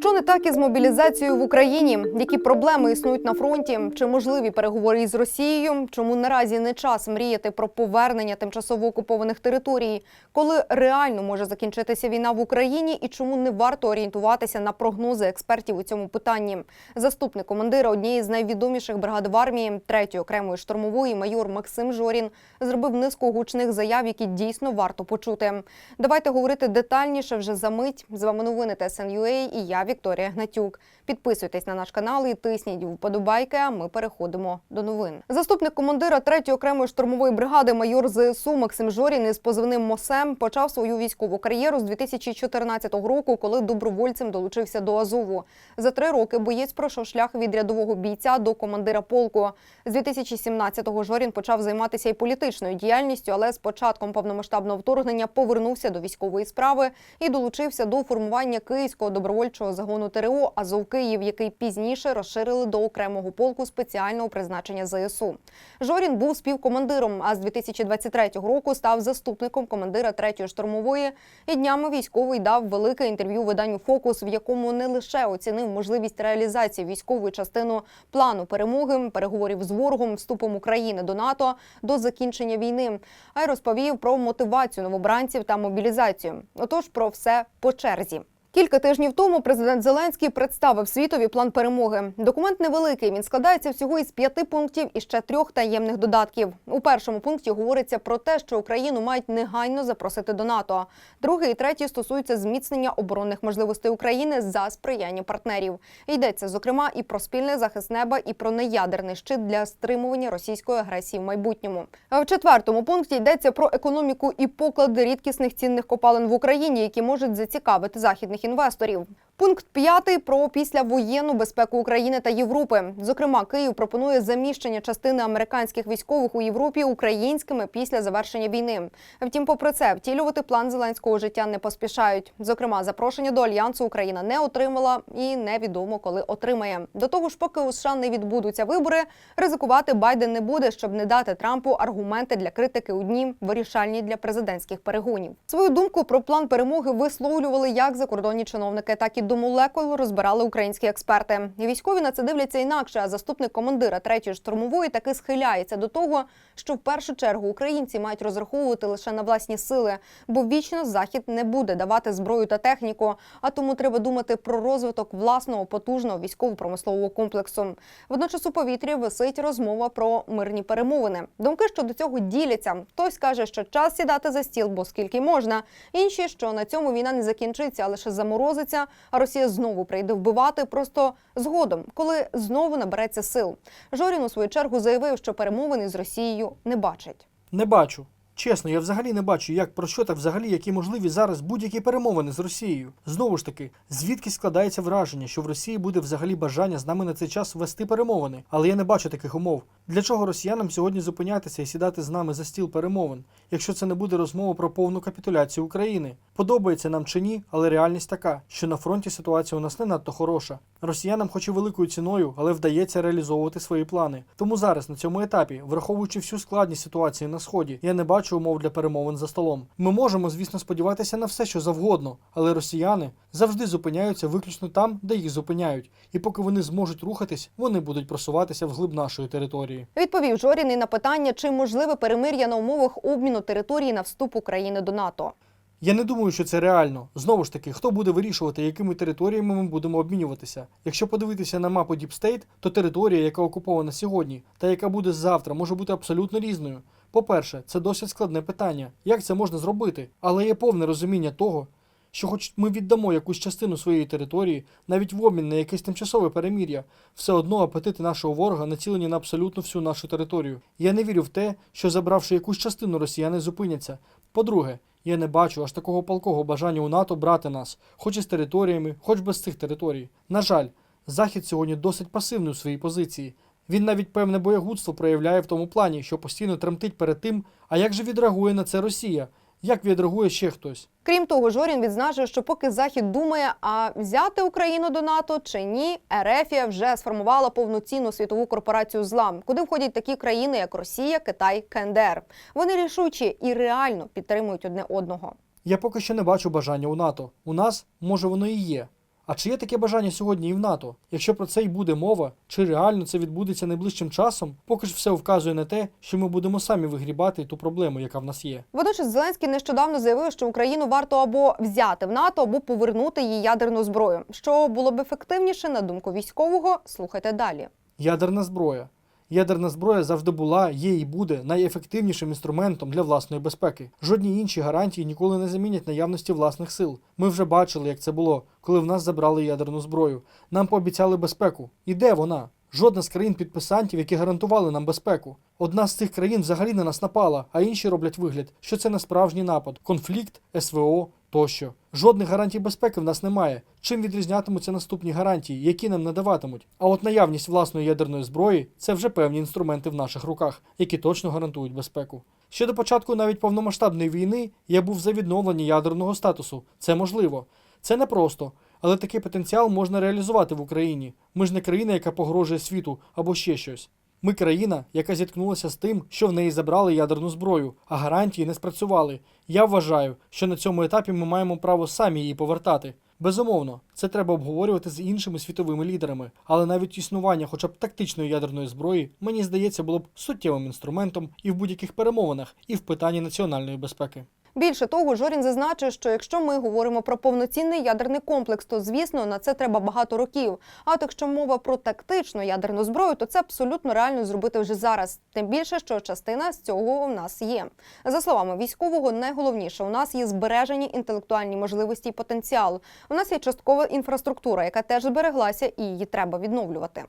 Що не так із мобілізацією в Україні? Які проблеми існують на фронті? Чи можливі переговори із Росією? Чому наразі не час мріяти про повернення тимчасово окупованих територій? Коли реально може закінчитися війна в Україні і чому не варто орієнтуватися на прогнози експертів у цьому питанні? Заступник командира однієї з найвідоміших бригад в армії, третьої окремої штурмової, майор Максим Жорін, зробив низку гучних заяв, які дійсно варто почути. Давайте говорити детальніше вже за мить. З вами новини ТСНЮА і я, Вікторія Гнатюк. Підписуйтесь на наш канал і тисніть вподобайки. А ми переходимо до новин. Заступник командира 3-ї окремої штурмової бригади, майор ЗСУ Максим Жорін із позивним Мосем почав свою військову кар'єру з 2014 року, коли добровольцем долучився до Азову. За три роки боєць пройшов шлях від рядового бійця до командира полку. З 2017-го Жорін почав займатися і політичною діяльністю, але з початком повномасштабного вторгнення повернувся до військової справи і долучився до формування Київського добровольчого загону ТРО Азов Київ, який пізніше розширили до окремого полку спеціального призначення ЗСУ. Жорін був співкомандиром, а з 2023 року став заступником командира 3-ї штурмової. І днями військовий дав велике інтерв'ю виданню Фокус, в якому не лише оцінив можливість реалізації військової частини плану перемоги, переговорів з ворогом, вступом України до НАТО до закінчення війни, а й розповів про мотивацію новобранців та мобілізацію. Отож, про все по черзі. Кілька тижнів тому президент Зеленський представив світові план перемоги. Документ невеликий. Він складається всього із п'яти пунктів і ще трьох таємних додатків. У першому пункті говориться про те, що Україну мають негайно запросити до НАТО. Другий і третій стосуються зміцнення оборонних можливостей України за сприяння партнерів. Йдеться зокрема і про спільний захист неба, і про неядерний щит для стримування російської агресії в майбутньому. А в четвертому пункті йдеться про економіку і поклади рідкісних цінних копалин в Україні, які можуть зацікавити західних інвесторів. Пункт п'ятий про післявоєнну безпеку України та Європи. Зокрема, Київ пропонує заміщення частини американських військових у Європі українськими після завершення війни. Втім, попри це, втілювати план зеленського життя не поспішають. Зокрема, запрошення до альянсу Україна не отримала і невідомо коли отримає. До того ж, поки у США не відбудуться вибори, ризикувати Байден не буде, щоб не дати Трампу аргументи для критики у дні вирішальні для президентських перегонів. Свою думку про план перемоги висловлювали як закордонні чиновники, так і до молекул розбирали українські експерти. Військові на це дивляться інакше. А заступник командира третьої штурмової таки схиляється до того, що в першу чергу українці мають розраховувати лише на власні сили, бо вічно захід не буде давати зброю та техніку. А тому треба думати про розвиток власного потужного військово-промислового комплексу. Водночас у повітрі висить розмова про мирні перемовини. Думки щодо цього діляться. Хтось каже, що час сідати за стіл, бо скільки можна. Інші, що на цьому війна не закінчиться, а лише заморозиться. А Росія знову прийде вбивати просто згодом, коли знову набереться сил. Жорін у свою чергу заявив, що перемовини з Росією не бачить. Не бачу. Чесно, я взагалі не бачу, як про що так взагалі, які можливі зараз будь-які перемовини з Росією. Знову ж таки, звідки складається враження, що в Росії буде взагалі бажання з нами на цей час вести перемовини. Але я не бачу таких умов. Для чого росіянам сьогодні зупинятися і сідати з нами за стіл перемовин, якщо це не буде розмова про повну капітуляцію України? Подобається нам чи ні, але реальність така, що на фронті ситуація у нас не надто хороша. Росіянам, хоч і великою ціною, але вдається реалізовувати свої плани. Тому зараз на цьому етапі, враховуючи всю складність ситуації на сході, я не бачу умов для перемовин за столом. Ми можемо, звісно, сподіватися на все, що завгодно, але росіяни завжди зупиняються виключно там, де їх зупиняють. І поки вони зможуть рухатись, вони будуть просуватися вглиб нашої території. Відповів Жорін і на питання, чи можливе перемир'я на умовах обміну території на вступ України до НАТО. Я не думаю, що це реально. Знову ж таки, хто буде вирішувати, якими територіями ми будемо обмінюватися? Якщо подивитися на мапу State, то територія, яка окупована сьогодні, та яка буде завтра, може бути абсолютно різною. По-перше, це досить складне питання. Як це можна зробити? Але є повне розуміння того, що, хоч ми віддамо якусь частину своєї території, навіть в обмін на якесь тимчасове перемір'я, все одно апетити нашого ворога націлені на абсолютно всю нашу територію. Я не вірю в те, що забравши якусь частину росіяни зупиняться. По-друге, я не бачу аж такого палкого бажання у НАТО брати нас, хоч із територіями, хоч без цих територій. На жаль, Захід сьогодні досить пасивний у своїй позиції. Він навіть певне боягудство проявляє в тому плані, що постійно тремтить перед тим, а як же відреагує на це Росія? Як відреагує ще хтось? Крім того, Жорін відзначив, що поки Захід думає, а взяти Україну до НАТО чи ні, Ерефія вже сформувала повноцінну світову корпорацію зла, куди входять такі країни, як Росія, Китай, КНДР. Вони рішучі і реально підтримують одне одного. Я поки що не бачу бажання у НАТО. У нас, може, воно і є. А чи є таке бажання сьогодні і в НАТО? Якщо про це й буде мова, чи реально це відбудеться найближчим часом, поки ж все вказує на те, що ми будемо самі вигрібати ту проблему, яка в нас є. Водночас Зеленський нещодавно заявив, що Україну варто або взяти в НАТО, або повернути їй ядерну зброю. Що було б ефективніше, на думку військового, слухайте далі. Ядерна зброя. Ядерна зброя завжди була, є і буде найефективнішим інструментом для власної безпеки. Жодні інші гарантії ніколи не замінять наявності власних сил. Ми вже бачили, як це було, коли в нас забрали ядерну зброю. Нам пообіцяли безпеку. І де вона? Жодна з країн-підписантів, які гарантували нам безпеку. Одна з цих країн взагалі на нас напала, а інші роблять вигляд, що це не справжній напад, конфлікт, СВО тощо. Жодних гарантій безпеки в нас немає. Чим відрізнятимуться наступні гарантії, які нам надаватимуть? А от наявність власної ядерної зброї це вже певні інструменти в наших руках, які точно гарантують безпеку. Ще до початку навіть повномасштабної війни я був за відновлення ядерного статусу. Це можливо. Це непросто, але такий потенціал можна реалізувати в Україні. Ми ж не країна, яка погрожує світу або ще щось. Ми країна, яка зіткнулася з тим, що в неї забрали ядерну зброю, а гарантії не спрацювали. Я вважаю, що на цьому етапі ми маємо право самі її повертати. Безумовно, це треба обговорювати з іншими світовими лідерами, але навіть існування хоча б тактичної ядерної зброї, мені здається, було б суттєвим інструментом і в будь-яких перемовинах, і в питанні національної безпеки. Більше того, Жорін зазначив, що якщо ми говоримо про повноцінний ядерний комплекс, то звісно на це треба багато років. А от якщо мова про тактичну ядерну зброю, то це абсолютно реально зробити вже зараз. Тим більше, що частина з цього в нас є. За словами військового, найголовніше у нас є збережені інтелектуальні можливості і потенціал. У нас є часткова інфраструктура, яка теж збереглася, і її треба відновлювати.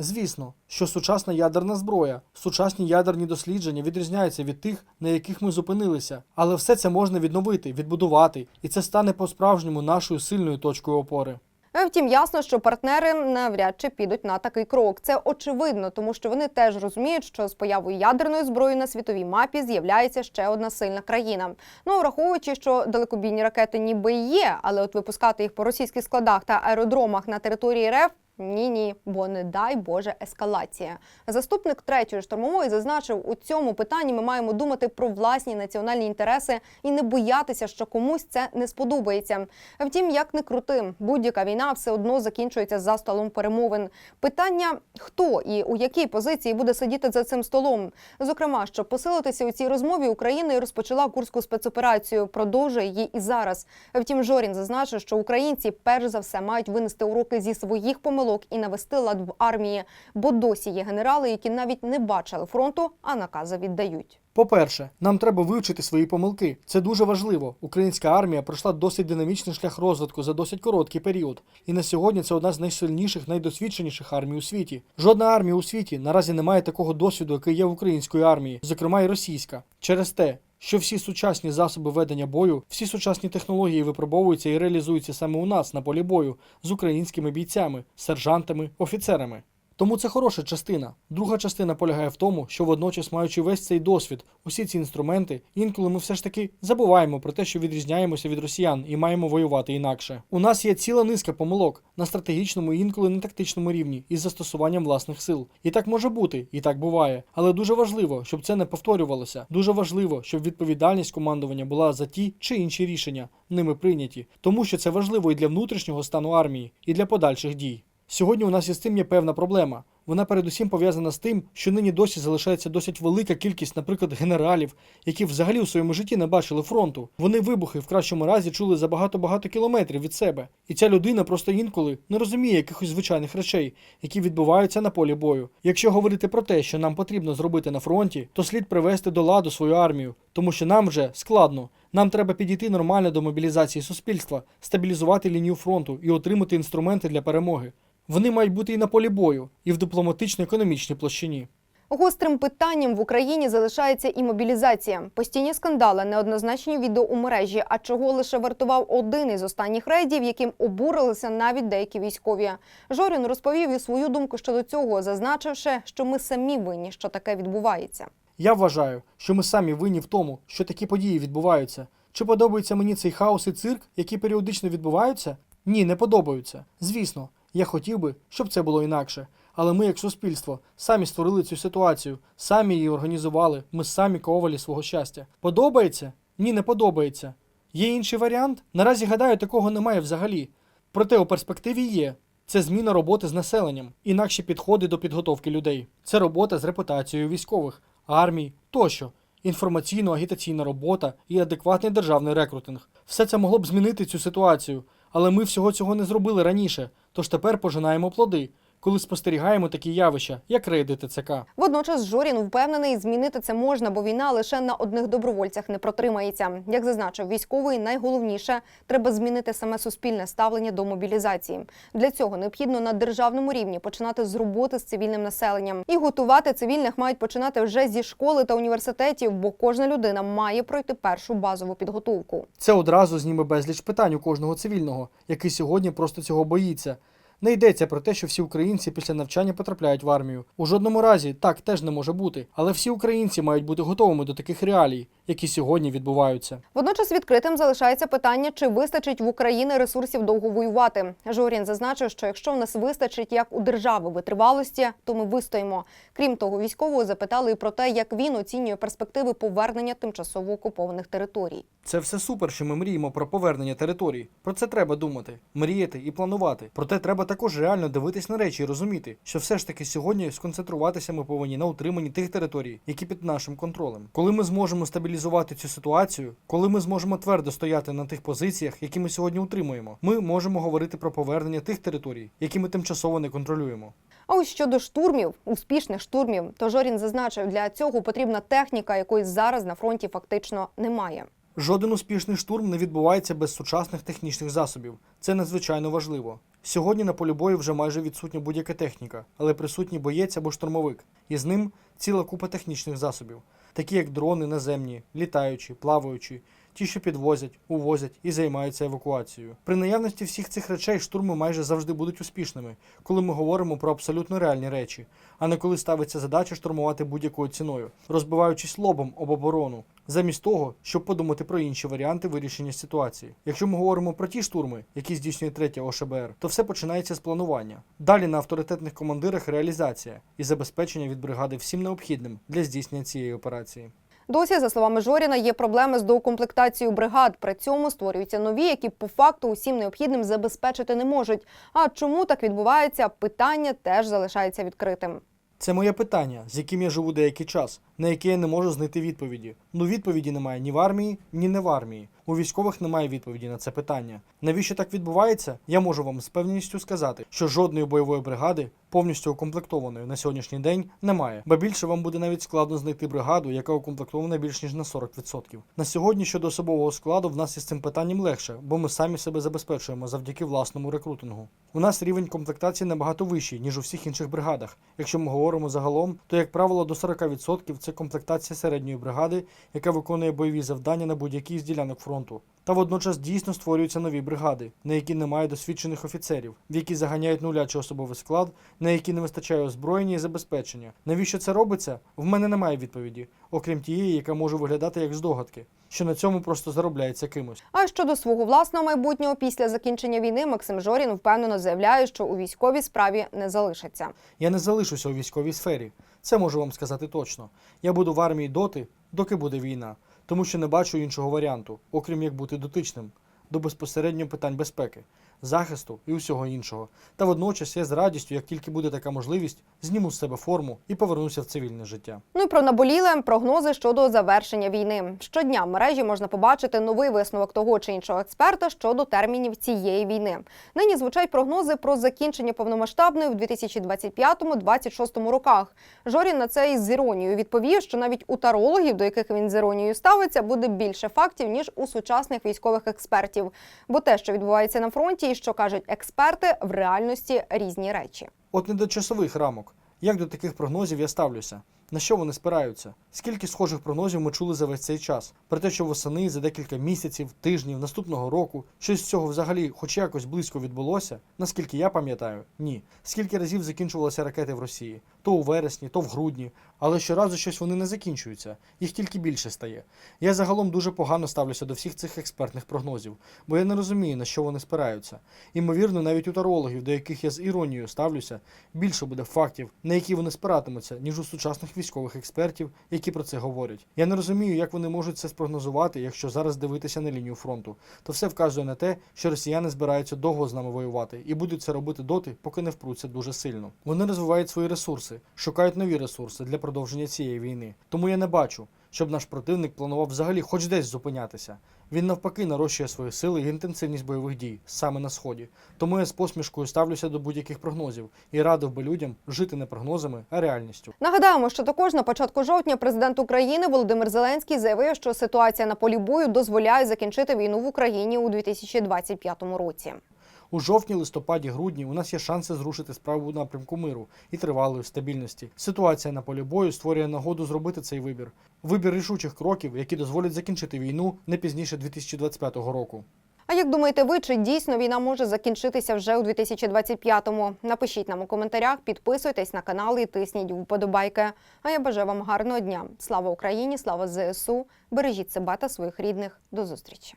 Звісно, що сучасна ядерна зброя, сучасні ядерні дослідження відрізняються від тих, на яких ми зупинилися, але все це можна відновити, відбудувати, і це стане по-справжньому нашою сильною точкою опори. Втім, ясно, що партнери навряд чи підуть на такий крок. Це очевидно, тому що вони теж розуміють, що з появою ядерної зброї на світовій мапі з'являється ще одна сильна країна. Ну враховуючи, що далекобійні ракети ніби є, але от випускати їх по російських складах та аеродромах на території РФ. Ні, ні, бо не дай Боже ескалація. Заступник третьої штурмової зазначив, у цьому питанні ми маємо думати про власні національні інтереси і не боятися, що комусь це не сподобається. Втім, як не крути, будь-яка війна все одно закінчується за столом перемовин. Питання хто і у якій позиції буде сидіти за цим столом. Зокрема, щоб посилитися у цій розмові, Україна і розпочала курську спецоперацію, продовжує її і зараз. Втім, Жорін зазначив, що українці перш за все мають винести уроки зі своїх помилок і навести лад в армії, бо досі є генерали, які навіть не бачили фронту, а накази віддають. По-перше, нам треба вивчити свої помилки. Це дуже важливо. Українська армія пройшла досить динамічний шлях розвитку за досить короткий період. І на сьогодні це одна з найсильніших, найдосвідченіших армій у світі. Жодна армія у світі наразі не має такого досвіду, який є в української армії, зокрема і російська. Через те, що всі сучасні засоби ведення бою, всі сучасні технології випробовуються і реалізуються саме у нас на полі бою з українськими бійцями, сержантами, офіцерами. Тому це хороша частина. Друга частина полягає в тому, що водночас, маючи весь цей досвід, усі ці інструменти, інколи ми все ж таки забуваємо про те, що відрізняємося від росіян і маємо воювати інакше. У нас є ціла низка помилок на стратегічному і інколи на тактичному рівні із застосуванням власних сил. І так може бути, і так буває. Але дуже важливо, щоб це не повторювалося. Дуже важливо, щоб відповідальність командування була за ті чи інші рішення, ними прийняті, тому що це важливо і для внутрішнього стану армії, і для подальших дій. Сьогодні у нас із цим є певна проблема. Вона передусім пов'язана з тим, що нині досі залишається досить велика кількість, наприклад, генералів, які взагалі у своєму житті не бачили фронту. Вони вибухи в кращому разі чули за багато-багато кілометрів від себе. І ця людина просто інколи не розуміє якихось звичайних речей, які відбуваються на полі бою. Якщо говорити про те, що нам потрібно зробити на фронті, то слід привести до ладу свою армію, тому що нам вже складно. Нам треба підійти нормально до мобілізації суспільства, стабілізувати лінію фронту і отримати інструменти для перемоги. Вони мають бути і на полі бою, і в дипломатично-економічній площині. Гострим питанням в Україні залишається і мобілізація. Постійні скандали, неоднозначні відео у мережі. А чого лише вартував один із останніх рейдів, яким обурилися навіть деякі військові. Жорін розповів і свою думку щодо цього, зазначивши, що ми самі винні, що таке відбувається. Я вважаю, що ми самі винні в тому, що такі події відбуваються. Чи подобається мені цей хаос і цирк, які періодично відбуваються? Ні, не подобаються. Звісно, я хотів би, щоб це було інакше. Але ми, як суспільство, самі створили цю ситуацію, самі її організували, ми самі ковалі свого щастя. Подобається? Ні, не подобається. Є інший варіант? Наразі гадаю, такого немає взагалі. Проте у перспективі є. Це зміна роботи з населенням, інакші підходи до підготовки людей. Це робота з репутацією військових, армій тощо, інформаційно-агітаційна робота і адекватний державний рекрутинг. Все це могло б змінити цю ситуацію, але ми всього цього не зробили раніше, тож тепер пожинаємо плоди, коли спостерігаємо такі явища, як рейди ТЦК. Водночас Жорін впевнений, змінити це можна, бо війна лише на одних добровольцях не протримається. Як зазначив військовий, найголовніше треба змінити саме суспільне ставлення до мобілізації. Для цього необхідно на державному рівні починати з роботи з цивільним населенням і готувати цивільних мають починати вже зі школи та університетів, бо кожна людина має пройти першу базову підготовку. Це одразу зніме безліч питань у кожного цивільного, який сьогодні просто цього боїться. Не йдеться про те, що всі українці після навчання потрапляють в армію. У жодному разі так теж не може бути. Але всі українці мають бути готовими до таких реалій, які сьогодні відбуваються. Водночас відкритим залишається питання, чи вистачить в Україні ресурсів довго воювати. Жорін зазначив, що якщо в нас вистачить як у держави витривалості, то ми вистоїмо. Крім того, військового запитали і про те, як він оцінює перспективи повернення тимчасово окупованих територій. Це все супер, що ми мріємо про повернення територій. Про це треба думати, мріяти і планувати. Проте треба також реально дивитись на речі і розуміти, що все ж таки сьогодні сконцентруватися ми повинні на утриманні тих територій, які під нашим контролем. Коли ми зможемо стабілізувати цю ситуацію, коли ми зможемо твердо стояти на тих позиціях, які ми сьогодні утримуємо, ми можемо говорити про повернення тих територій, які ми тимчасово не контролюємо. А ось щодо штурмів, успішних штурмів, то Жорін зазначив, для цього потрібна техніка, якої зараз на фронті фактично немає. Жоден успішний штурм не відбувається без сучасних технічних засобів. Це надзвичайно важливо. Сьогодні на полі бою вже майже відсутня будь-яка техніка, але присутній боєць або штурмовик, і з ним ціла купа технічних засобів, такі як дрони наземні, літаючі, плаваючі, ті, що підвозять, увозять і займаються евакуацією. При наявності всіх цих речей штурми майже завжди будуть успішними, коли ми говоримо про абсолютно реальні речі, а не коли ставиться задача штурмувати будь-якою ціною, розбиваючись лобом об оборону, замість того, щоб подумати про інші варіанти вирішення ситуації. Якщо ми говоримо про ті штурми, які здійснює третя ОШБР, то все починається з планування. Далі на авторитетних командирах реалізація і забезпечення від бригади всім необхідним для здійснення цієї операції. Досі, за словами Жоріна, є проблеми з доукомплектацією бригад. При цьому створюються нові, які по факту усім необхідним забезпечити не можуть. А чому так відбувається? Питання теж залишається відкритим. Це моє питання, з яким я живу деякий час, на яке я не можу знайти відповіді. Ну відповіді немає ні в армії, ні не в армії. У військових немає відповіді на це питання. Навіщо так відбувається? Я можу вам з певністю сказати, що жодної бойової бригади, повністю укомплектованої на сьогоднішній день, немає. Ба більше вам буде навіть складно знайти бригаду, яка укомплектована більш ніж на 40%. На сьогодні щодо особового складу в нас із цим питанням легше, бо ми самі себе забезпечуємо завдяки власному рекрутингу. У нас рівень комплектації набагато вищий, ніж у всіх інших бригадах. Якщо ми говоримо загалом, то як правило до 40% це комплектація середньої бригади, яка виконує бойові завдання на будь-якій з ділянок фронту. Та водночас дійсно створюються нові бригади, на які немає досвідчених офіцерів, в які заганяють нулячий особовий склад, на які не вистачає озброєння і забезпечення. Навіщо це робиться? В мене немає відповіді, окрім тієї, яка може виглядати як здогадки, що на цьому просто заробляється кимось. А щодо свого власного майбутнього після закінчення війни, Максим Жорін впевнено заявляє, що у військовій справі не залишиться. Я не залишуся у військовій сфері. Це можу вам сказати точно. Я буду в армії доти, доки буде війна, тому що не бачу іншого варіанту, окрім як бути дотичним до безпосередньо питань безпеки, захисту і усього іншого. Та водночас я з радістю, як тільки буде така можливість, зніму з себе форму і повернуся в цивільне життя. Ну і про наболіле прогнози щодо завершення війни. Щодня в мережі можна побачити новий висновок того чи іншого експерта щодо термінів цієї війни. Нині звучать прогнози про закінчення повномасштабної в 2025-2026 роках. Жорін на це із іронією відповів, що навіть у тарологів, до яких він з іронією ставиться, буде більше фактів ніж у сучасних військових експертів. Бо те, що відбувається на фронті, і що кажуть експерти, в реальності різні речі. От не до часових рамок. Як до таких прогнозів я ставлюся? На що вони спираються? Скільки схожих прогнозів ми чули за весь цей час? Про те, що восени за декілька місяців, тижнів, наступного року щось з цього взагалі хоч якось близько відбулося? Наскільки я пам'ятаю, ні. Скільки разів закінчувалися ракети в Росії? То у вересні, то в грудні. Але щоразу щось вони не закінчуються, їх тільки більше стає. Я загалом дуже погано ставлюся до всіх цих експертних прогнозів, бо я не розумію, на що вони спираються. Імовірно, навіть у тарологів, до яких я з іронією ставлюся, більше буде фактів, на які вони спиратимуться, ніж у сучасних військових експертів, які про це говорять. Я не розумію, як вони можуть це спрогнозувати, якщо зараз дивитися на лінію фронту. То все вказує на те, що росіяни збираються довго з нами воювати і будуть це робити доти, поки не впруться дуже сильно. Вони розвивають свої ресурси, шукають нові ресурси для продовження цієї війни. Тому я не бачу, щоб наш противник планував взагалі хоч десь зупинятися. Він навпаки нарощує свої сили і інтенсивність бойових дій саме на сході. Тому я з посмішкою ставлюся до будь-яких прогнозів і радив би людям жити не прогнозами, а реальністю. Нагадаємо, що також на початку жовтня президент України Володимир Зеленський заявив, що ситуація на полі бою дозволяє закінчити війну в Україні у 2025 році. У жовтні, листопаді, грудні у нас є шанси зрушити справу у напрямку миру і тривалої стабільності. Ситуація на полі бою створює нагоду зробити цей вибір. Вибір рішучих кроків, які дозволять закінчити війну не пізніше 2025 року. А як думаєте ви, чи дійсно війна може закінчитися вже у 2025-му? Напишіть нам у коментарях, підписуйтесь на канал і тисніть вподобайки. А я бажаю вам гарного дня. Слава Україні! Слава ЗСУ! Бережіть себе та своїх рідних. До зустрічі!